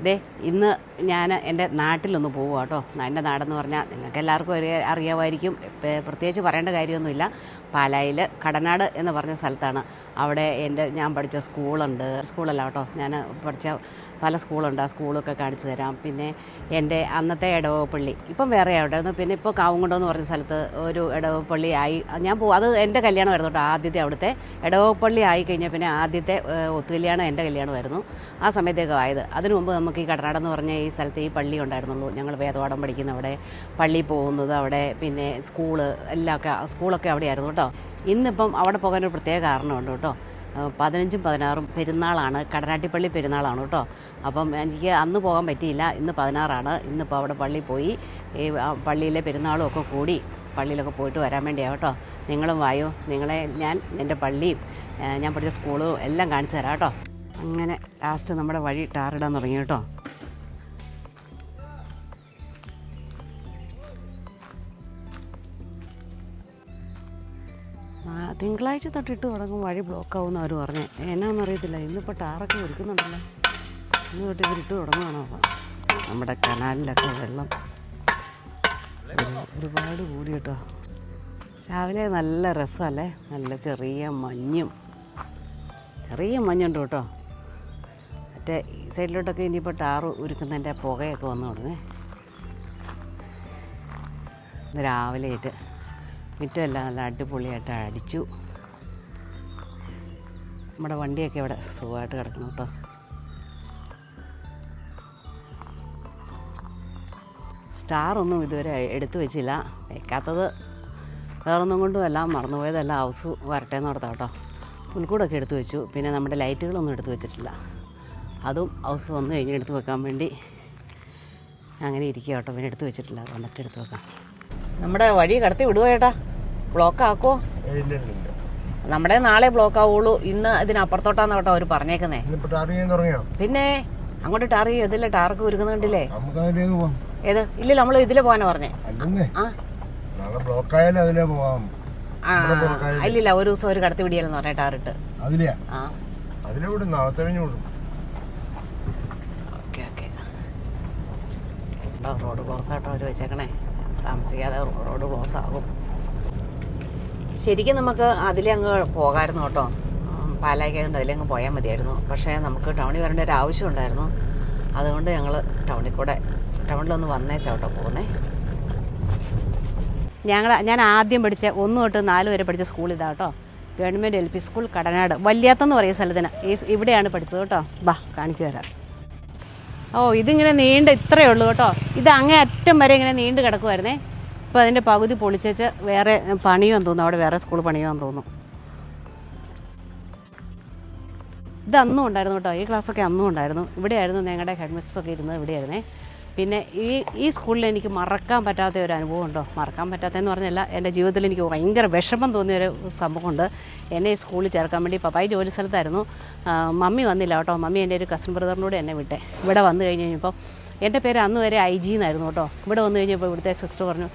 ദേ ഇന്ന് ഞാൻ എന്റെ നാട്ടിലൊന്ന് പോവുക കേട്ടോ എന്റെ നാടെന്ന് പറഞ്ഞാൽ നിങ്ങൾക്ക് എല്ലാവർക്കും അറിയാമായിരിക്കും പ്രത്യേകിച്ച് പറയേണ്ട കാര്യമൊന്നുമില്ല. പാലായിൽ കടനാട് എന്ന് പറഞ്ഞ സ്ഥലത്താണ്. അവിടെ എന്റെ ഞാൻ പഠിച്ച സ്കൂളുണ്ട്. സ്കൂളല്ല കേട്ടോ ഞാൻ പഠിച്ച പല സ്കൂളുണ്ട്. ആ സ്കൂളൊക്കെ കാണിച്ചു തരാം. പിന്നെ എന്റെ അന്നത്തെ ഇടവപ്പള്ളി ഇപ്പം വേറെ അവിടെയായിരുന്നു പിന്നെ ഇപ്പോൾ കാവുംകുണ്ടോ എന്ന് പറഞ്ഞ സ്ഥലത്ത് ഒരു ഇടവപ്പള്ളി ആയി. ഞാൻ പോകും അത് എന്റെ കല്യാണമായിരുന്നു കേട്ടോ ആദ്യത്തെ അവിടുത്തെ. ഇടവപ്പള്ളി ആയി കഴിഞ്ഞാൽ പിന്നെ ആദ്യത്തെ ഒത്തുകല്യാണം എന്റെ കല്യാണമായിരുന്നു. ആ സമയത്തേക്ക് ആയത്. അതിനു മുമ്പ് നമുക്ക് ഈ കടനാട് എന്ന് പറഞ്ഞ ഈ സ്ഥലത്ത് ഈ പള്ളി ഉണ്ടായിരുന്നുള്ളൂ. ഞങ്ങൾ വേദവാടം പഠിക്കുന്ന അവിടെ പള്ളി പോകുന്നത് അവിടെ പിന്നെ സ്കൂൾ എല്ലാം ഒക്കെ സ്കൂളൊക്കെ അവിടെയായിരുന്നു കേട്ടോ. ഇന്നിപ്പം അവിടെ പോകാനൊരു പ്രത്യേക കാരണമുണ്ട് കേട്ടോ. പതിനഞ്ചും പതിനാറും പെരുന്നാളാണ്. കടനാട്ടിപ്പള്ളി പെരുന്നാളാണ് കേട്ടോ. അപ്പം എനിക്ക് അന്ന് പോകാൻ പറ്റിയില്ല. ഇന്ന് പതിനാറാണ്. ഇന്നിപ്പോൾ അവിടെ പള്ളി പോയി. ഈ പള്ളിയിലെ പെരുന്നാളും ഒക്കെ കൂടി പള്ളിയിലൊക്കെ പോയിട്ട് വരാൻ വേണ്ടിയാണ് കേട്ടോ. നിങ്ങളും വായു നിങ്ങളെ ഞാൻ എന്റെ പള്ളിയും ഞാൻ പഠിച്ച സ്കൂളും എല്ലാം കാണിച്ചു തരാം കേട്ടോ. അങ്ങനെ ലാസ്റ്റ് നമ്മുടെ വഴി ടാറിടാൻ തുടങ്ങി കേട്ടോ. തിങ്കളാഴ്ച തൊട്ടിട്ട് തുടങ്ങും വഴി ബ്ലോക്ക് ആവുമെന്ന് അവർ പറഞ്ഞു. എന്നാന്ന് അറിയത്തില്ല ഇന്നിപ്പോൾ ടാറൊക്കെ ഒരുക്കുന്നുണ്ടല്ലോ. ഇന്ന് തൊട്ട് ഇവരിട്ട് തുടങ്ങുകയാണോ നമ്മുടെ കനാലിലൊക്കെ വെള്ളം. ഒരു- ഒരുപാട് കൂടി കേട്ടോ. രാവിലെ നല്ല രസമല്ലേ? നല്ല ചെറിയ മഞ്ഞും. ചെറിയ മഞ്ഞുണ്ട് കേട്ടോ. മറ്റേ ഈ സൈഡിലോട്ടൊക്കെ ഇനിയിപ്പോൾ ടാറ് ഉരുക്കുന്നതിന്റെ പുകയൊക്കെ വന്നു തുടങ്ങി. ഇന്ന് രാവിലെ ആയിട്ട് മുറ്റമെല്ലാം നല്ല അടിപൊളിയായിട്ട് അടിച്ചു. നമ്മുടെ വണ്ടിയൊക്കെ ഇവിടെ സുഖമായിട്ട് കിടക്കണം കേട്ടോ. സ്റ്റാർ ഒന്നും ഇതുവരെ എടുത്തു വെച്ചില്ല. വയ്ക്കാത്തത് വേറൊന്നും എല്ലാം മറന്നുപോയതെല്ലാം ഹൗസ് വരട്ടെ എന്ന് നടത്താം കേട്ടോ. പുൽക്കൂടൊക്കെ എടുത്തു വെച്ചു. പിന്നെ നമ്മുടെ ലൈറ്റുകളൊന്നും എടുത്തു വെച്ചിട്ടില്ല. അതും ഹൗസ് വന്ന് കഴിഞ്ഞ് എടുത്ത് വെക്കാൻ വേണ്ടി അങ്ങനെ ഇരിക്കുക കേട്ടോ. പിന്നെ എടുത്തു വെച്ചിട്ടില്ല. വന്നിട്ട് എടുത്തു വെക്കാം. നമ്മുടെ വഴി കടത്തി വിടുവോ ചേട്ടാ? ബ്ലോക്ക് ആക്കോ നമ്മുടെ നാളെ ബ്ലോക്ക് ആവുള്ളൂ ഇന്ന് ഇതിനപ്പുറത്തോട്ടാന്ന് കേട്ടോ അവർ പറഞ്ഞേക്കുന്നേ. പിന്നെ അങ്ങോട്ട് ടാർ ചെയ്യും ഇതിലെ ടാർക്ക് ഉരുക്കുന്നുണ്ടില്ലേ ഏത്? ഇല്ല നമ്മൾ ഇതിലെ പോകാനാ പറഞ്ഞേ. ഇല്ലില്ല ഒരു ദിവസം ഒരു കടത്തി പിടിയാലെന്ന് പറഞ്ഞ ടാറിട്ട് റോഡ് ക്ലോസ് ആട്ടോ അവർ വെച്ചേക്കണേ? താമസിക്കാതെ റോഡ് ക്ലോസ് ആകും ശരിക്കും നമുക്ക് അതിലങ്ങ് പോകാമായിരുന്നു കേട്ടോ. പാലായിക്കൊണ്ട് അതിലങ്ങ് പോയാൽ മതിയായിരുന്നു. പക്ഷേ നമുക്ക് ടൗണിൽ വരേണ്ട ഒരു ആവശ്യം ഉണ്ടായിരുന്നു. അതുകൊണ്ട് ഞങ്ങൾ ടൗണിൽ കൂടെ ടൗണിലൊന്ന് വന്നേച്ചാ കേട്ടോ പോകുന്നേ. ഞങ്ങൾ ഞാൻ ആദ്യം പഠിച്ച ഒന്ന് തൊട്ട് നാല് വരെ പഠിച്ച സ്കൂൾ ഇതാ കേട്ടോ. Government L P school Kadanad. വല്യാത്തെന്ന് പറയുന്ന സ്ഥലത്തിന്. ഈ ഇവിടെയാണ് പഠിച്ചത് കേട്ടോ. ബാ കാണിച്ചു തരാം. ഓ ഇതിങ്ങനെ നീണ്ട ഇത്രയേ ഉള്ളൂ കേട്ടോ. ഇത് അങ്ങേ അറ്റം വരെ ഇങ്ങനെ നീണ്ട് കിടക്കുമായിരുന്നേ ഇപ്പോൾ അതിന്റെ പകുതി പൊളിച്ചേച്ച് വേറെ പണിയുമെന്ന് തോന്നുന്നു. അവിടെ വേറെ സ്കൂൾ പണിയുമെന്ന് തോന്നുന്നു. ഇത് അന്നും ഉണ്ടായിരുന്നു കേട്ടോ. ഈ ക്ലാസ്സൊക്കെ അന്നും ഉണ്ടായിരുന്നു. ഇവിടെയായിരുന്നു ഞങ്ങളുടെ ഹെഡ് ഒക്കെ ഇരുന്നത്. ഇവിടെയായിരുന്നേ. പിന്നെ ഈ ഈ സ്കൂളിൽ എനിക്ക് മറക്കാൻ പറ്റാത്ത ഒരു അനുഭവം ഉണ്ടോ? മറക്കാൻ പറ്റാത്തതെന്ന് പറഞ്ഞല്ല. എന്റെ ജീവിതത്തിൽ എനിക്ക് ഭയങ്കര വിഷമം തോന്നിയ ഒരു സംഭവമുണ്ട് എന്നെ ഈ സ്കൂളിൽ ചേർക്കാൻ വേണ്ടി പപ്പായി ജോലി സ്ഥലത്തായിരുന്നു. മമ്മി വന്നില്ല കേട്ടോ. മമ്മി എന്റെ ഒരു കസിൻ ബ്രദറിനോട് എന്നെ വിട്ടെ. ഇവിടെ വന്നു കഴിഞ്ഞ് കഴിഞ്ഞപ്പോൾ എന്റെ പേര് അന്ന് വരെ ഐ ജി എന്നായിരുന്നു കേട്ടോ. ഇവിടെ വന്നു കഴിഞ്ഞപ്പോൾ ഇവിടുത്തെ സിസ്റ്റർ പറഞ്ഞു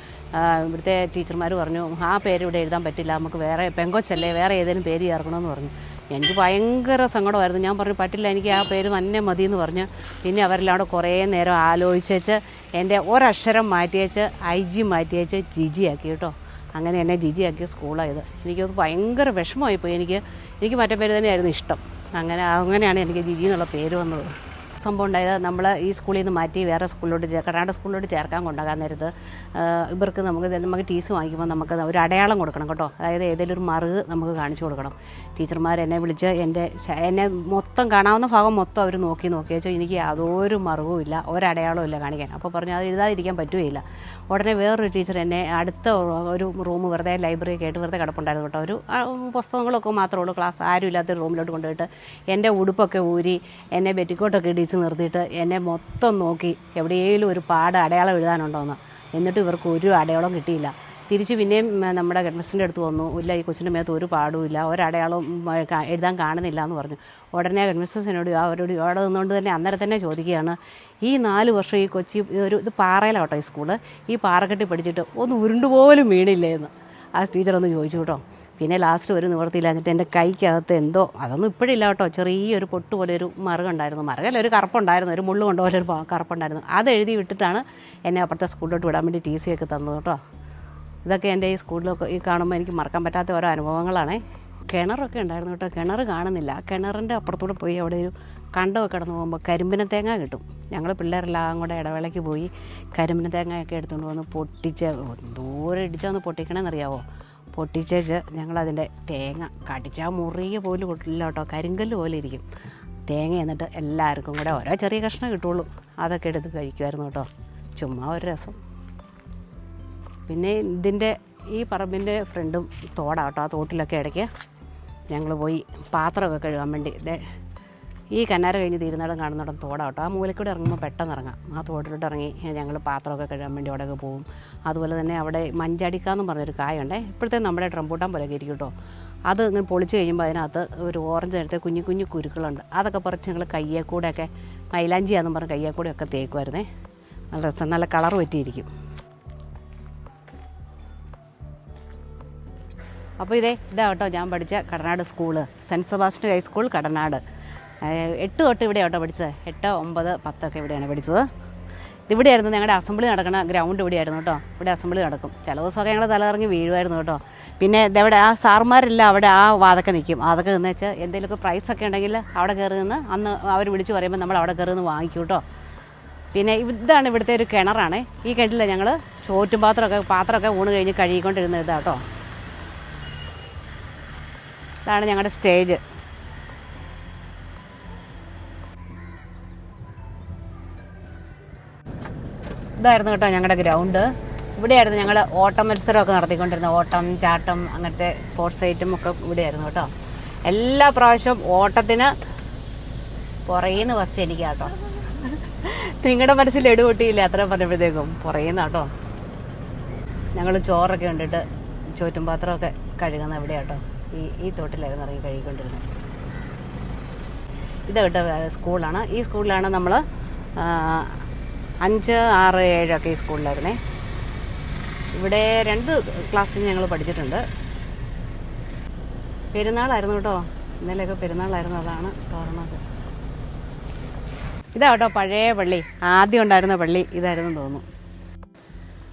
ഇവിടുത്തെ ടീച്ചർമാർ പറഞ്ഞു ആ പേര് ഇവിടെ എഴുതാൻ പറ്റില്ല നമുക്ക് വേറെ പെങ്കൊച്ചല്ലേ വേറെ ഏതെങ്കിലും പേര് ചേർക്കണമെന്ന് പറഞ്ഞു. എനിക്ക് ഭയങ്കര സങ്കടമായിരുന്നു. ഞാൻ പറഞ്ഞു പറ്റില്ല എനിക്ക് ആ പേര് തന്നെ മതി എന്ന് പറഞ്ഞു പിന്നെ അവരെല്ലാം കൂടെ കുറേ നേരം ആലോചിച്ചേച്ച് എന്റെ ഒരക്ഷരം മാറ്റിയേച്ച് ഐ ജി മാറ്റിയേച്ച് ജിജി ആക്കി കേട്ടോ. അങ്ങനെ എന്നെ ജിജി ആക്കിയ സ്കൂളായത് എനിക്കത് ഭയങ്കര വിഷമമായിപ്പോയി. എനിക്ക് എനിക്ക് മറ്റേ പേര് തന്നെയായിരുന്നു ഇഷ്ടം. അങ്ങനെ അങ്ങനെയാണ് എനിക്ക് ജിജി എന്നുള്ള പേര് വന്നത്. സംഭവം ഉണ്ടായത് നമ്മൾ ഈ സ്കൂളിൽ നിന്ന് മാറ്റി വേറെ സ്കൂളിലോട്ട് ചേ കർണാടക സ്കൂളിലോട്ട് ചേർക്കാൻ കൊണ്ടാകാൻ നേരത്ത് ഇവർക്ക് നമുക്ക് നമുക്ക് ടീസ് വാങ്ങിക്കുമ്പോൾ നമുക്ക് ഒരു അടയാളം കൊടുക്കണം കേട്ടോ. അതായത് ഏതെങ്കിലും ഒരു മറുക് നമുക്ക് കാണിച്ചു കൊടുക്കണം. ടീച്ചർമാർ എന്നെ വിളിച്ച് എന്റെ എന്നെ മൊത്തം കാണാവുന്ന ഭാഗം മൊത്തം അവർ നോക്കി നോക്കി വെച്ചാൽ എനിക്ക് യാതൊരു മറുകും ഇല്ല ഒരടയാളവും ഇല്ല കാണിക്കാൻ. അപ്പോൾ പറഞ്ഞു അത് എഴുതാതിരിക്കാൻ പറ്റുകയില്ല. ഉടനെ വേറൊരു ടീച്ചർ എന്നെ അടുത്ത ഒരു റൂം വെറുതെ ലൈബ്രറി കേട്ട് വെറുതെ കിടപ്പുണ്ടായിരുന്നു കേട്ടോ. ഒരു പുസ്തകങ്ങളൊക്കെ മാത്രമേ ഉള്ളൂ. ക്ലാസ് ആരും ഇല്ലാത്ത റൂമിലോട്ട് കൊണ്ടുപോയിട്ട് എന്റെ ഉടുപ്പൊക്കെ ഊരി എന്നെ ബെറ്റിക്കോട്ടൊക്കെ ഇടിച്ച് നിർത്തിയിട്ട് എന്നെ മൊത്തം നോക്കി എവിടെയെങ്കിലും ഒരു പാട് അടയാളം എഴുതാനുണ്ടോയെന്ന് എന്നിട്ട് ഇവർക്ക് ഒരു അടയാളം കിട്ടിയില്ല. തിരിച്ച് പിന്നെയും നമ്മുടെ ഹെഡ്മിസ്റ്ററിന്റെ അടുത്ത് വന്നു. ഇല്ല ഈ കൊച്ചിന്റെ മേത്ത് ഒരു പാടുമില്ല കാ- എഴുതാൻ കാണുന്നില്ല എന്ന് പറഞ്ഞു. ഉടനെ ഹെഡ്മിസ്റ്റേഴ്സ് അവരോട് അവിടെ നിന്നുകൊണ്ട് തന്നെ അന്നേരം തന്നെ ചോദിക്കുകയാണ് ഈ നാല് വർഷം ഈ കൊച്ചി ഒരു ഇത് പാറയിലാട്ടോ ഈ സ്കൂൾ? ഈ പാറക്കെട്ടി പഠിച്ചിട്ട് ഒന്ന് ഉരുണ്ടുപോലും വീണില്ലേ എന്ന് ആ ടീച്ചർ ഒന്ന് ചോദിച്ചു കേട്ടോ. പിന്നെ ലാസ്റ്റ് ഒരു നിവർത്തിയില്ലാഞ്ഞിട്ട് എന്റെ കൈക്കകത്ത് എന്തോ അതൊന്നും ഇപ്പോഴില്ല കേട്ടോ. ചെറിയൊരു പൊട്ട് പോലെ ഒരു മറുകുണ്ടായിരുന്നു മറുകല്ല ഒരു കറുപ്പുണ്ടായിരുന്നു. ഒരു മുള്ളു കൊണ്ട് ഒരു കറുപ്പുണ്ടായിരുന്നു. അത് എഴുതി വിട്ടിട്ടാണ് എന്നെ അപ്പുറത്തെ സ്കൂളിലോട്ട് വിടാൻ വേണ്ടി ടി സി ഒക്കെ തന്നത് കേട്ടോ. ഇതൊക്കെ എന്റെ ഈ സ്കൂളിലൊക്കെ ഈ കാണുമ്പോൾ എനിക്ക് മറക്കാൻ പറ്റാത്ത ഓരോ അനുഭവങ്ങളാണേ. കിണറൊക്കെ ഉണ്ടായിരുന്നു കേട്ടോ. കിണർ കാണുന്നില്ല. കിണറിന്റെ അപ്പുറത്തൂടെ പോയി അവിടെ ഒരു കണ്ടമൊക്കെ കിടന്നു പോകുമ്പോൾ കരിമ്പിന തേങ്ങ കിട്ടും. ഞങ്ങൾ പിള്ളേരെല്ലാം കൂടെ ഇടവേളയ്ക്ക് പോയി കരിമ്പിന തേങ്ങയൊക്കെ എടുത്തുകൊണ്ട് വന്ന് പൊട്ടിച്ച് ദൂരെ ഇടിച്ചൊന്ന് പൊട്ടിക്കണമെന്നറിയാവോ പൊട്ടിച്ചേച്ച് ഞങ്ങളതിന്റെ തേങ്ങ കടിച്ചാൽ മുറിയ പോലും ഇല്ല കേട്ടോ. കരിങ്കല്ല് പോലെ ഇരിക്കും. തേങ്ങ എന്നിട്ട് എല്ലാവർക്കും കൂടെ ഓരോ ചെറിയ കഷ്ണം കിട്ടുള്ളൂ. അതൊക്കെ എടുത്ത് കഴിക്കുമായിരുന്നു കേട്ടോ. ചുമ്മാ ഒരു രസം. പിന്നെ ഇതിന്റെ ഈ പറമ്പിന്റെ ഫ്രണ്ടും തോടാട്ടോ ആ തോട്ടിലൊക്കെ ഇടയ്ക്ക് ഞങ്ങൾ പോയി പാത്രമൊക്കെ കഴുകാൻ വേണ്ടി ഈ കന്നാര കഴിഞ്ഞ് തിരുനടം കാണുന്നിടം തോടാട്ടോ. ആ മൂലക്കൂടെ ഇറങ്ങുമ്പോൾ പെട്ടെന്ന് ഇറങ്ങാം. ആ തോട്ടിലോട്ട് ഇറങ്ങി ഞങ്ങൾ പാത്രമൊക്കെ കഴുകാൻ വേണ്ടി അവിടെയൊക്കെ പോകും അതുപോലെ തന്നെ അവിടെ മഞ്ചടിക്കാന്ന് പറഞ്ഞൊരു കായുണ്ടേ. ഇപ്പോഴത്തെ നമ്മുടെ ട്രംബൂട്ടാൻ പോലെയൊക്കെ ഇരിക്കും കേട്ടോ അത് ഇങ്ങനെ പൊളിച്ച് കഴിയുമ്പോൾ അതിനകത്ത് ഒരു ഓറഞ്ച് നേരത്തെ കുഞ്ഞു കുഞ്ഞു കുരുക്കളുണ്ട്. അതൊക്കെ പറിച്ച് ഞങ്ങൾ കയ്യെ കൂടെയൊക്കെ മൈലാഞ്ചിയാന്നും പറഞ്ഞ് കയ്യെ കൂടെയൊക്കെ തേക്കുമായിരുന്നേ നല്ല രസം നല്ല കളർ പറ്റിയിരിക്കും. അപ്പോൾ ഇതേ ഇതാ കേട്ടോ ഞാൻ പഠിച്ച Kadanad school. Saint Sebastian high school Kadanad. എട്ട് തൊട്ട് ഇവിടെ കേട്ടോ പഠിച്ചത്. എട്ട് ഒമ്പത് പത്തൊക്കെ ഇവിടെയാണ് പഠിച്ചത്. ഇതിവിടെയായിരുന്നു ഞങ്ങളുടെ അസംബ്ലി നടക്കുന്ന ഗ്രൗണ്ട് ഇവിടെയായിരുന്നു കേട്ടോ. ഇവിടെ അസംബ്ലി നടക്കും. ചില ദിവസമൊക്കെ ഞങ്ങൾ തലകറങ്ങി വീഴുമായിരുന്നു കേട്ടോ. പിന്നെ ഇതവിടെ ആ സാർമാരില്ല അവിടെ ആ വാതൊക്കെ നിൽക്കും അതൊക്കെ നിന്ന് വെച്ചാൽ എന്തെങ്കിലുമൊക്കെ പ്രൈസൊക്കെ ഉണ്ടെങ്കിൽ അവിടെ കയറി നിന്ന് അന്ന് അവർ വിളിച്ച് പറയുമ്പോൾ നമ്മൾ അവിടെ കയറി നിന്ന് വാങ്ങിക്കും കേട്ടോ. പിന്നെ ഇതാണ് ഇവിടുത്തെ ഒരു കിണറാണ്. ഈ കിണറ്റിൽ ഞങ്ങൾ ചോറ്റും പാത്രമൊക്കെ പാത്രമൊക്കെ ഊണ് കഴിഞ്ഞ് കഴുകിക്കൊണ്ടിരുന്ന ഇതാ കേട്ടോ. ഇതാണ് ഞങ്ങളുടെ സ്റ്റേജ് ഇതായിരുന്നു കേട്ടോ ഞങ്ങളുടെ ഗ്രൗണ്ട്. ഇവിടെയായിരുന്നു ഞങ്ങൾ ഓട്ടം മത്സരമൊക്കെ നടത്തിക്കൊണ്ടിരുന്നത്. ഓട്ടം ചാട്ടം അങ്ങനത്തെ സ്പോർട്സ് ഐറ്റം ഒക്കെ ഇവിടെയായിരുന്നു കേട്ടോ. എല്ലാ പ്രാവശ്യവും ഓട്ടത്തിന് പുറയുന്ന ഫസ്റ്റ് എനിക്ക് കേട്ടോ. നിങ്ങളുടെ മനസ്സിൽ എടുപൊട്ടിയില്ല? അത്ര പറഞ്ഞപ്പോഴത്തേക്കും പുറയുന്ന കേട്ടോ. ഞങ്ങൾ ചോറൊക്കെ ഉണ്ടിട്ട് ചോറ്റും പാത്രമൊക്കെ കഴുകുന്ന ഇവിടെ കേട്ടോ. ഈ ഈ തോട്ടിലായിരുന്നു ഇറങ്ങി കഴുകിക്കൊണ്ടിരുന്നത്. ഇത് കേട്ടോ സ്കൂളാണ്. ഈ സ്കൂളിലാണ് നമ്മൾ അഞ്ച് ആറ് ഏഴൊക്കെ ഈ സ്കൂളിലായിരുന്നേ. ഇവിടെ രണ്ട് ക്ലാസ്സിൽ ഞങ്ങൾ പഠിച്ചിട്ടുണ്ട്. പെരുന്നാളായിരുന്നു കേട്ടോ. ഇന്നലെയൊക്കെ പെരുന്നാളായിരുന്നു അതാണ് തോരണത് ഇതാ കേട്ടോ പഴയ പള്ളി. ആദ്യം ഉണ്ടായിരുന്ന പള്ളി. ഇതായിരുന്നു തോന്നുന്നു.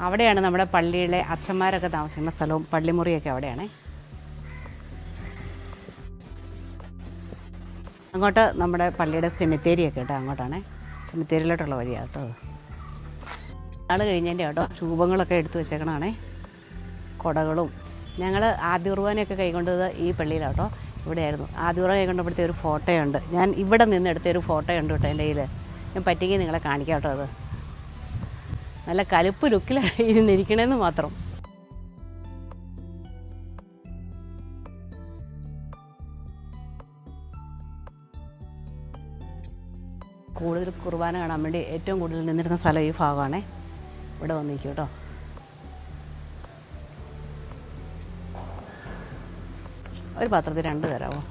അവിടെയാണ് നമ്മുടെ പള്ളിയിലെ അച്ഛന്മാരൊക്കെ താമസിക്കുന്ന സ്ഥലവും പള്ളിമുറിയൊക്കെ അവിടെയാണേ. അങ്ങോട്ട് നമ്മുടെ പള്ളിയുടെ സെമിത്തേരിയൊക്കെ കേട്ടോ അങ്ങോട്ടാണേ. സെമിത്തേരിയിലോട്ടുള്ള വഴിയാണ് കേട്ടോ. ആൾ കഴിഞ്ഞതിന്റെ കേട്ടോ രൂപങ്ങളൊക്കെ എടുത്തു വെച്ചേക്കണാണേ. കുടകളും. ഞങ്ങൾ ആദ്യ കുർബാനയൊക്കെ കൈകൊണ്ടത് ഈ പള്ളിയിലാട്ടോ. ഇവിടെയായിരുന്നു. ആദ്യ കുർബാന കൈകൊണ്ടപ്പോഴത്തെ ഒരു ഫോട്ടോയുണ്ട്. ഞാൻ ഇവിടെ നിന്ന് എടുത്ത ഒരു ഫോട്ടോയുണ്ട് കേട്ടോ എന്റെ കയ്യിൽ ഞാൻ പറ്റിയെങ്കിൽ നിങ്ങളെ കാണിക്കാം കേട്ടോ അത്. നല്ല കലുപ്പ് ലുക്കിലാണ് ഇരുന്നിരിക്കണേന്ന് മാത്രം. കൂടുതൽ കുർബാന കാണാൻ വേണ്ടി ഏറ്റവും കൂടുതൽ നിന്നിരുന്ന സ്ഥലം ഈ ഭാഗമാണേ. ഇവിടെ വന്നിരിക്കും കേട്ടോ. ഒരു പാത്രത്തിൽ രണ്ട് തരാമോ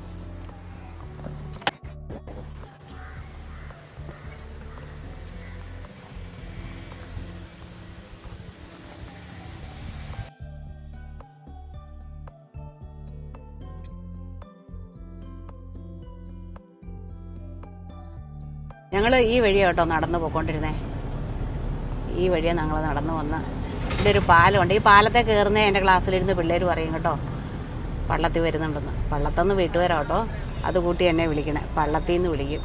ഞങ്ങൾ ഈ വഴിയാട്ടോ നടന്നു പോയിക്കൊണ്ടിരുന്നേ. ഈ വഴിയെ ഞങ്ങൾ നടന്നു വന്ന്. ഇവിടെ ഒരു പാലമുണ്ട്. ഈ പാലത്തെ കയറുന്ന എന്റെ ക്ലാസ്സിലിരുന്ന് പിള്ളേർ പറയും കേട്ടോ. പള്ളത്തിൽ വരുന്നുണ്ടെന്ന്. പള്ളത്തുനിന്ന് വീട്ടുകാരാ കേട്ടോ. അത് കൂട്ടി എന്നെ വിളിക്കണേ. പള്ളത്തിൽ നിന്ന് വിളിക്കും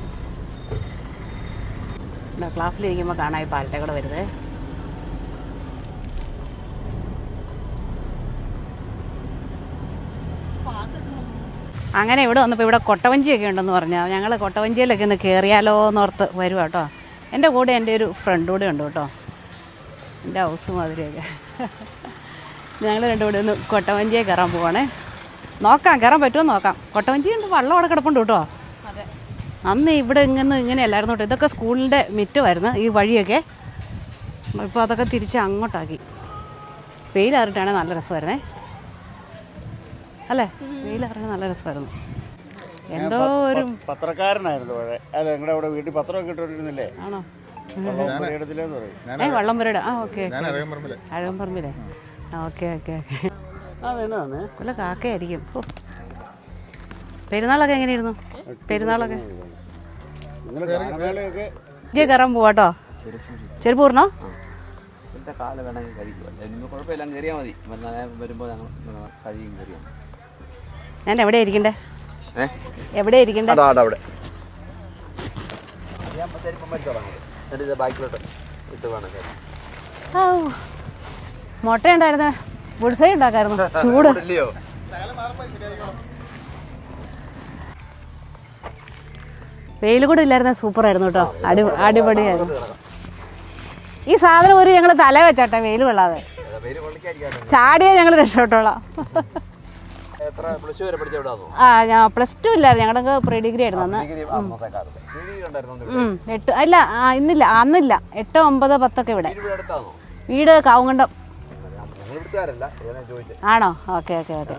ക്ലാസ്സിലിരിക്കുമ്പോൾ കാണാം ഈ പാലത്തെ കൂടെ വരുന്നത് അങ്ങനെ ഇവിടെ വന്നപ്പോൾ ഇവിടെ കൊട്ടവഞ്ചിയൊക്കെ ഉണ്ടെന്ന് പറഞ്ഞാൽ ഞങ്ങൾ കൊട്ടവഞ്ചിയിലൊക്കെ ഒന്ന് കയറിയാലോ എന്നോർത്ത് വരുവാട്ടോ എന്റെ കൂടെ എന്റെ ഒരു ഫ്രണ്ട് കൂടെ ഉണ്ട് കേട്ടോ. എന്റെ ഹൗസ് മാതിരിയൊക്കെ ഞങ്ങൾ രണ്ടും കൂടെ ഒന്ന് കൊട്ടവഞ്ചിയെ കയറാൻ പോവാണേ. നോക്കാം കയറാൻ പറ്റുമോ നോക്കാം. കൊട്ടവഞ്ചി ഉണ്ട് വള്ളം അവിടെ കിടപ്പുണ്ട് കേട്ടോ. അന്ന് ഇവിടെ ഇങ്ങനെ ഇങ്ങനെയല്ലായിരുന്നു കേട്ടോ. ഇതൊക്കെ സ്കൂളിന്റെ മിറ്റമായിരുന്നു ഈ വഴിയൊക്കെ. ഇപ്പോൾ അതൊക്കെ തിരിച്ച് അങ്ങോട്ടാക്കി. വെയിലാറിട്ടാണ് നല്ല രസമായിരുന്നേ. അല്ലേ? വെയിലാറിന് നല്ല രസമായിരുന്നു. എന്തോ ഒരു പത്രക്കാരനായിരുന്നു നിങ്ങളുടെ അവിടെ വീട്ടിൽ പത്രമൊക്കെ ഇട്ടുകൊണ്ടിരുന്നില്ലേ? ആണോ? ഏ ആ ഓക്കെ ഓക്കെ. ഓക്കെ ഓക്കെ കാക്കയായിരിക്കും. ഓ. പെരുന്നാളൊക്കെ എങ്ങനെയായിരുന്നു? പെരുന്നാളൊക്കെ? ഇജ്ജ് കയറാൻ പോവാട്ടോ ചെരുപ്പ് പൂർണോ കാൽ വേണമെങ്കിൽ കുഴപ്പമില്ല കയറിയാൽ മതി. വന്നാൽ വരുമ്പോൾ ഞങ്ങൾ കഴിയും കയറിയാൽ ഞാൻ എവിടെ ഇരിക്കണ്ടേ? എവിടെ ഇരിക്കണ്ടേ? അവിടെ. എന്നിട്ട് ഇത് ബാക്കിലോട്ട് ഇട്ട് വേണം കയറി ഔ. മുട്ടയുണ്ടായിരുന്നു? ബുൾസൈ ഉണ്ടാക്കായിരുന്നു. ചൂട്. ഇല്ലയോ വെയിൽ കൂടെ ഇല്ലായിരുന്ന? സൂപ്പർ ആയിരുന്നു കേട്ടോ. അടി അടിപൊളിയായിരുന്നു. ഈ സാധനം ഒരു ഞങ്ങൾ തല വെച്ചാട്ടെ വെയിൽ കൊള്ളാതെ. ചാടിയാ ഞങ്ങൾ രക്ഷപ്പെട്ടോളാം. ആ ഞാൻ പ്ലസ് ടു ഇല്ലായിരുന്നു. ഞങ്ങൾക്ക് പ്രീ ഡിഗ്രി ആയിരുന്നു അന്ന്. എട്ട് അല്ല ഇന്നില്ല അന്നില്ല. എട്ട് ഒമ്പത് പത്തൊക്കെ ഇവിടെ. വീട് കാവുങ്കണ്ടം. ആണോ? Okay okay okay.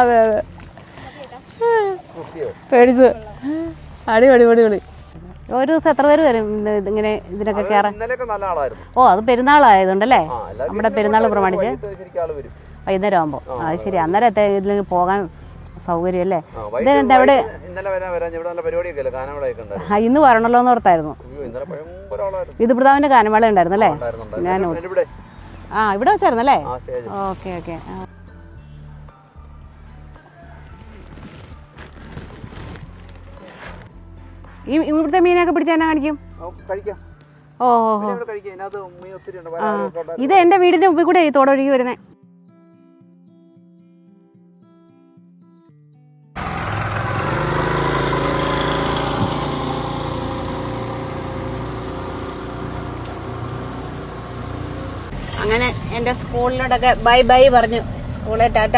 അതെ അതെ. പേടിച്ച്. അടി അടി അടി അടി. ഒരു ദിവസം എത്ര പേര് വരും ഇങ്ങനെ ഇതിനൊക്കെ കയറാൻ ഓ അത് പെരുന്നാളായതുകൊണ്ടല്ലേ? നമ്മുടെ പെരുന്നാൾ പ്രമാണിച്ച്. വൈകുന്നേരം ആകുമ്പോൾ അത് ശരി. അന്നേരം എത്ര ഇതിൽ പോകാൻ സൗകര്യം അല്ലേ? ഇത് എവിടെ ഇന്ന് വരണല്ലോ എന്ന് ഓർത്തായിരുന്നു. ഇത് പ്രതാവിന്റെ ഗാനമേള ഉണ്ടായിരുന്നു അല്ലേ? ഞാൻ ആ ഇവിടെ വെച്ചായിരുന്നു അല്ലേ? Okay okay. ഈ ഇവിടുത്തെ മീനൊക്കെ പിടിച്ചാൽ കാണിക്കും? ഓ ഓ ഇത് എന്റെ വീടിന്റെ മുമ്പിൽ കൂടെ ഈ തോടൊഴുകി വരുന്നത് എന്റെ സ്കൂളിനോടൊക്കെ ബൈ ബൈ പറഞ്ഞു. സ്കൂളെ ടാറ്റ.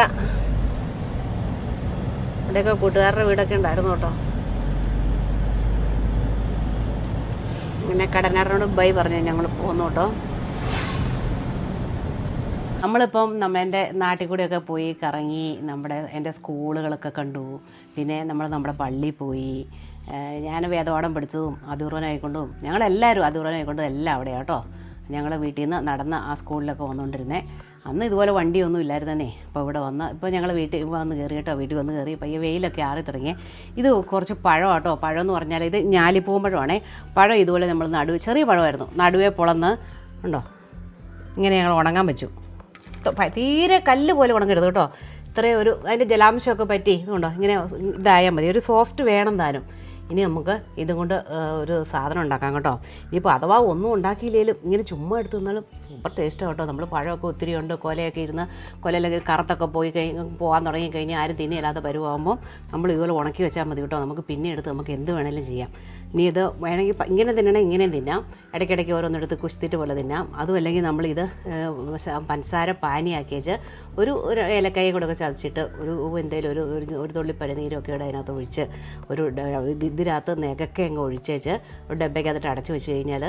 ഇവിടെയൊക്കെ കൂട്ടുകാരുടെ വീടൊക്കെ ഉണ്ടായിരുന്നു കേട്ടോ. അങ്ങനെ കടനാടിനോട് ബൈ പറഞ്ഞു ഞങ്ങൾ പോന്നു കേട്ടോ. നമ്മളിപ്പം നമ്മ എന്റെ നാട്ടിൽ കൂടെയൊക്കെ പോയി കറങ്ങി നമ്മുടെ എന്റെ സ്കൂളുകളൊക്കെ കണ്ടു. പിന്നെ നമ്മൾ നമ്മുടെ പള്ളി പോയി. ഞാൻ വേദപാഠം പഠിച്ചതും അതിർവനായിക്കൊണ്ടും ഞങ്ങളെല്ലാവരും അതിർവനായിക്കൊണ്ടും എല്ലാം അവിടെയാണ് കേട്ടോ. ഞങ്ങൾ വീട്ടിൽ നിന്ന് നടന്ന് ആ സ്കൂളിലൊക്കെ വന്നുകൊണ്ടിരുന്നേ അന്ന് ഇതുപോലെ വണ്ടിയൊന്നും ഇല്ലായിരുന്നേ അപ്പോൾ ഇവിടെ വന്ന് ഇപ്പോൾ ഞങ്ങൾ വീട്ടിൽ വന്ന് കയറി കേട്ടോ വീട്ടിൽ വന്ന് കയറി പയ്യെ വെയിലൊക്കെ ആറി തുടങ്ങി ഇത് കുറച്ച് പഴം കേട്ടോ പഴം എന്ന് പറഞ്ഞാൽ ഇത് ഞാലിപ്പൂമ്പഴമാണേ പഴം ഇതുപോലെ നമ്മൾ നടുവ് ചെറിയ പഴമായിരുന്നു. നടുവേ പൊളന്ന് ഉണ്ടോ ഇങ്ങനെ ഞങ്ങൾ ഉണങ്ങാൻ വെച്ചു. തീരെ കല്ല് പോലെ ഉണങ്ങരുത് കേട്ടോ. ഇത്രയും ഒരു അതിന്റെ ജലാംശമൊക്കെ പറ്റി ഇതുണ്ടോ? ഇങ്ങനെ ഇതായാൽ മതി. ഒരു സോഫ്റ്റ് വേണം താനും ഇനി നമുക്ക് ഇതും കൊണ്ട് ഒരു സാധനം ഉണ്ടാക്കാം കേട്ടോ. ഇനിയിപ്പോൾ അഥവാ ഒന്നും ഉണ്ടാക്കിയില്ലെങ്കിലും ഇങ്ങനെ ചുമ്മാ എടുത്ത് തന്നാലും സൂപ്പർ ടേസ്റ്റാണ് കേട്ടോ. നമ്മൾ പഴമൊക്കെ ഒത്തിരി ഉണ്ട് കൊലയൊക്കെ ഇരുന്ന് കൊലയിലൊക്കെ കറുത്തൊക്കെ പോയി കഴിഞ്ഞ് പോകാൻ തുടങ്ങി കഴിഞ്ഞാൽ ആരും തിന്നിയില്ലാത്ത പരുവാകുമ്പോൾ നമ്മൾ ഇതുപോലെ ഉണക്കി വെച്ചാൽ മതി കേട്ടോ. നമുക്ക് പിന്നെ എടുത്ത് നമുക്ക് എന്ത് വേണേലും ചെയ്യാം. ഇനി ഇത് വേണമെങ്കിൽ ഇങ്ങനെ തിന്നണേ ഇങ്ങനെയും തിന്നാം. ഇടയ്ക്കിടയ്ക്ക് ഓരോന്നെടുത്ത് കുശ്തിട്ട് പോലെ തിന്നാം. അതും അല്ലെങ്കിൽ നമ്മളിത് പഞ്ചസാര പാനിയാക്കിയേച്ച് ഒരു ഒരു ഏലക്കായ കൂടെ ഒക്കെ ചതച്ചിട്ട് ഒരു എന്തെങ്കിലും ഒരു ഒരു തുള്ളി പരിനീരൊക്കെ ഇവിടെ അതിനകത്ത് ഒഴിച്ച് ഒരു ഇതിനകത്ത് നെകക്കെ അങ്ങ് ഒഴിച്ചേച്ച് ഒരു ഡബ്ബയ്ക്കകത്തിട്ട് അടച്ചു വെച്ച് കഴിഞ്ഞാൽ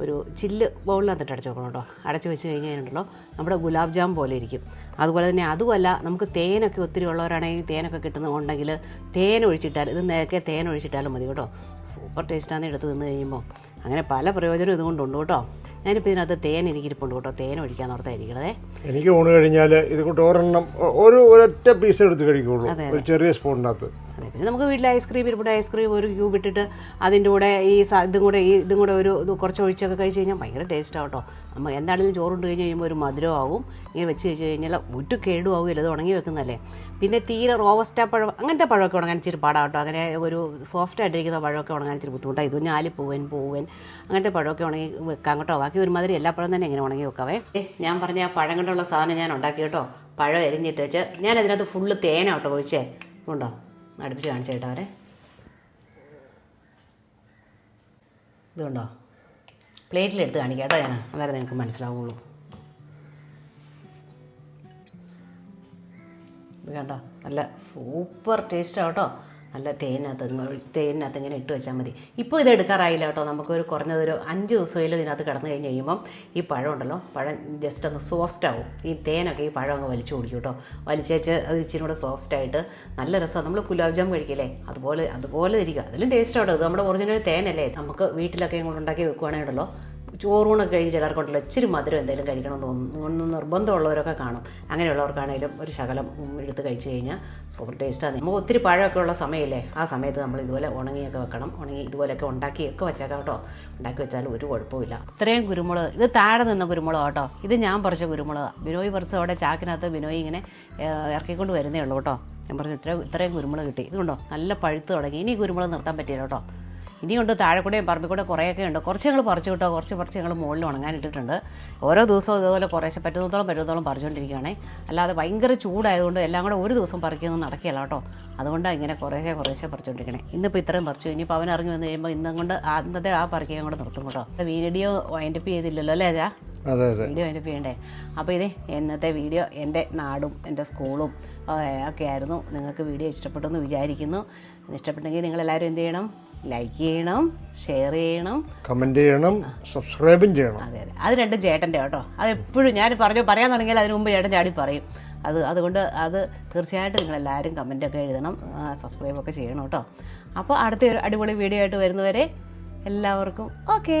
ഒരു ചില്ല് ബൗളിനകത്തിട്ട് അടച്ചു വെക്കണം കേട്ടോ. അടച്ചു വെച്ച് കഴിഞ്ഞാലുണ്ടല്ലോ നമ്മുടെ ഗുലാബ് ജാം പോലെ ഇരിക്കും. അതുപോലെ തന്നെ അതുമല്ല നമുക്ക് തേനൊക്കെ ഒത്തിരി ഉള്ളവരാണെങ്കിൽ തേനൊക്കെ കിട്ടുന്നുണ്ടെങ്കിൽ തേൻ ഒഴിച്ചിട്ടാൽ ഇത് നേരത്തെ തേൻ ഒഴിച്ചിട്ടാലും മതി കേട്ടോ. സൂപ്പർ ടേസ്റ്റാണ് എടുത്ത് തിന്ന് കഴിയുമ്പോൾ അങ്ങനെ പല പ്രയോജനം ഇതുകൊണ്ടുണ്ട് കേട്ടോ. ഞാനിപ്പോൾ ഇതിനകത്ത് തേൻ എനിക്കിരിപ്പുണ്ട് കേട്ടോ. തേൻ ഒഴിക്കാൻ ഓർത്തായിരിക്കണേ എനിക്ക് ഊണ് കഴിഞ്ഞാൽ ഇത് കൂട്ട് ഒരെണ്ണം ഒരു ഒരൊറ്റ പീസ് എടുത്ത് കഴിക്കുള്ളൂ. ഒരു ചെറിയ സ്പൂണിനകത്ത് അതെ പിന്നെ നമുക്ക് വീട്ടിൽ ഐസ്ക്രീം ഇരിപ്പുണ്ട് ഐസ്ക്രീം ഒരു ക്യൂബ് ഇട്ടിട്ട് അതിന്റെ കൂടെ ഈ ഇതും കൂടെ ഈ ഇതും കൂടെ ഒരു കുറച്ച് ഒഴിച്ചൊക്കെ കഴിച്ച് കഴിഞ്ഞാൽ ഭയങ്കര ടേസ്റ്റ് കേട്ടോ നമ്മൾ എന്താണെങ്കിലും ചോറുണ്ട് കഴിഞ്ഞ് കഴിയുമ്പോൾ ഒരു മധുരമാകും ഇങ്ങനെ വെച്ച് കഴിച്ച് കഴിഞ്ഞാൽ ഒരു കേടും ആവുകയില്ല ഇത് ഉണങ്ങി വെക്കുന്നതല്ലേ. പിന്നെ തീരെ റോവസ്റ്റ പഴം അങ്ങനത്തെ പഴമൊക്കെ ഉണങ്ങാൻ ഇച്ചിരി പാടാട്ടോ അങ്ങനെ ഒരു സോഫ്റ്റ് ആയിട്ടിരിക്കുന്ന പഴമൊക്കെ ഉണങ്ങാൻ ഇച്ചിരി ബുദ്ധിമുട്ടാണ് ഇത് ഞാലിപ്പൂവൻ പൂവൻ അങ്ങനത്തെ പഴമൊക്കെ ഉണങ്ങി വെക്കാം കേട്ടോ ബാക്കി ഒരുമാതിരി എല്ലാ പഴം തന്നെ ഇങ്ങനെ ഉണങ്ങി വെക്കാവേ. ഞാൻ പറഞ്ഞ ആ പഴം കൊണ്ടുള്ള സാധനം ഞാൻ ഉണ്ടാക്കി കേട്ടോ പഴം എരിഞ്ഞിട്ട് വെച്ച്. ഞാൻ അതിനകത്ത് ഫുള്ള് തേനാട്ടോ ഒഴിച്ചേ. ഉണ്ടോ അടുപ്പിച്ച് കാണിച്ചേട്ടാ അവരെ. ഇതുണ്ടോ? പ്ലേറ്റിലെടുത്ത് കാണിക്കാം കേട്ടോ ഞാൻ. അന്നേരം നിങ്ങൾക്ക് മനസ്സിലാവുള്ളൂ. ഇത് കണ്ടോ? നല്ല സൂപ്പർ ടേസ്റ്റാണ് കേട്ടോ. നല്ല തേനകത്ത് തേനിനകത്ത് ഇങ്ങനെ ഇട്ട് വെച്ചാൽ മതി. ഇപ്പോൾ ഇത് എടുക്കാറായില്ല കേട്ടോ. നമുക്കൊരു കുറഞ്ഞതൊരു അഞ്ച് ദിവസമെങ്കിലും ഇതിനകത്ത് കിടന്നു കഴിഞ്ഞ് കഴിയുമ്പം ഈ പഴം ഉണ്ടല്ലോ പഴം ജസ്റ്റ് ഒന്ന് സോഫ്റ്റ് ആവും. ഈ തേനൊക്കെ ഈ പഴം അങ്ങ് വലിച്ചു കുടിക്കും കേട്ടോ. വലിച്ചേച്ച് അത് ഇച്ചിരി കൂടെ സോഫ്റ്റ് ആയിട്ട് നല്ല രസമാണ് നമ്മൾ ഗുലാബ് ജാം കഴിക്കില്ലേ? അതുപോലെ അതുപോലെ ഇരിക്കുക അതിലും ടേസ്റ്റ് ആട്ടോ ഇത് നമ്മുടെ ഒറിജിനൽ തേനല്ലേ? നമുക്ക് വീട്ടിലൊക്കെ ഇങ്ങോട്ട് ഉണ്ടാക്കി വെക്കുവാണെങ്കിൽ ഉണ്ടല്ലോ ചോറൂണൊക്കെ കഴിഞ്ഞ് ചിലർക്കുണ്ടല്ലോ ഇച്ചിരി മധുരം എന്തെങ്കിലും കഴിക്കണം എന്ന് തോന്നുന്നു. ഒന്ന് നിർബന്ധമുള്ളവരൊക്കെ കാണും. അങ്ങനെയുള്ളവർക്കാണെങ്കിലും ഒരു ശകലം എടുത്ത് കഴിച്ചു കഴിഞ്ഞാൽ സൂപ്പർ ടേസ്റ്റാണ് നമുക്ക് ഒത്തിരി പഴമൊക്കെ ഉള്ള സമയമില്ലേ? ആ സമയത്ത് നമ്മൾ ഇതുപോലെ ഉണങ്ങിയൊക്കെ വെക്കണം. ഉണങ്ങി ഇതുപോലെയൊക്കെ ഉണ്ടാക്കിയൊക്കെ വെച്ചേക്കാം കേട്ടോ. ഉണ്ടാക്കി വെച്ചാലും ഒരു കുഴപ്പമില്ല ഇത്രയും കുരുമുളക് ഇത് താഴെ നിന്ന കുരുമുളക് കേട്ടോ. ഇത് ഞാൻ പറിച്ച കുരുമുളക്. ബിനോയ് പറിച്ച അവിടെ ചാക്കിനകത്ത് ബിനോയ് ഇങ്ങനെ ഇറക്കിക്കൊണ്ട് വരുന്നേ ഉള്ളൂ കേട്ടോ. ഞാൻ പറഞ്ഞു ഇത്രയും ഇത്രയും കുരുമുളക് കിട്ടി. ഇതുണ്ടോ നല്ല പഴുത്ത് തുടങ്ങി. ഇനി കുരുമുളക് നിർത്താൻ പറ്റില്ല കേട്ടോ. ഇനിയുണ്ട് താഴെ കൂടെയും പറമ്പിൽ കൂടെ കുറേയൊക്കെ ഉണ്ട്. കുറച്ച് ഞങ്ങൾ പറിച്ചു കിട്ടുക കുറച്ച് പറിച്ച് ഞങ്ങൾ മുകളിൽ ഉണങ്ങാനിട്ടിട്ടുണ്ട് ഓരോ ദിവസവും ഇതുപോലെ കുറേശ്ശെ പറ്റുന്നതോളം പറ്റുന്നതോളം പറിച്ചുകൊണ്ടിരിക്കുകയാണേ. അല്ലാതെ ഭയങ്കര ചൂടായതുകൊണ്ട് എല്ലാം കൂടെ ഒരു ദിവസം പറിക്കുന്നത് നടക്കില്ല കേട്ടോ. അതുകൊണ്ടാണ് ഇങ്ങനെ കുറേശ്ശെ കുറേശ്ശെ പറിച്ചുകൊണ്ടിരിക്കണേ. ഇന്നിപ്പോൾ ഇത്രയും പറിച്ചു. ഇനിയിപ്പോൾ അവൻ ഇറങ്ങി വന്ന് കഴിയുമ്പോൾ ഇന്നും കൊണ്ട് അന്നത്തെ ആ പറിക്കുകയും കൂടെ നിർത്തും കേട്ടോ. വീഡിയോ വൈൻഡപ്പ് ചെയ്തില്ലല്ലോ അല്ലേ അജാ? വീഡിയോ എന്റെ ചെയ്യണ്ടേ? അപ്പോൾ ഇതേ ഇന്നത്തെ വീഡിയോ എന്റെ നാടും എന്റെ സ്കൂളും ഒക്കെ ആയിരുന്നു. നിങ്ങൾക്ക് വീഡിയോ ഇഷ്ടപ്പെട്ടു എന്ന് വിചാരിക്കുന്നു. ഇഷ്ടപ്പെട്ടെങ്കിൽ നിങ്ങളെല്ലാവരും എന്ത് ചെയ്യണം? ലൈക്ക് ചെയ്യണം ഷെയർ ചെയ്യണം. കമന്റ് ചെയ്യണം സബ്സ്ക്രൈബും ചെയ്യണം. അതെ അതെ. അത് രണ്ടും ചേട്ടന്റെ കേട്ടോ. അത് എപ്പോഴും ഞാൻ പറഞ്ഞു പറയാൻ തുടങ്ങിയാൽ അതിന് മുമ്പ് ചേട്ടൻ ചാടി പറയും. അത് അതുകൊണ്ട് അത് തീർച്ചയായിട്ടും നിങ്ങൾ നിങ്ങളെല്ലാവരും കമന്റൊക്കെ എഴുതണം സബ്സ്ക്രൈബൊക്കെ ചെയ്യണം കേട്ടോ. അപ്പോൾ അടുത്ത ഒരു അടിപൊളി വീഡിയോ ആയിട്ട് വരുന്നവരെ എല്ലാവർക്കും ഓക്കേ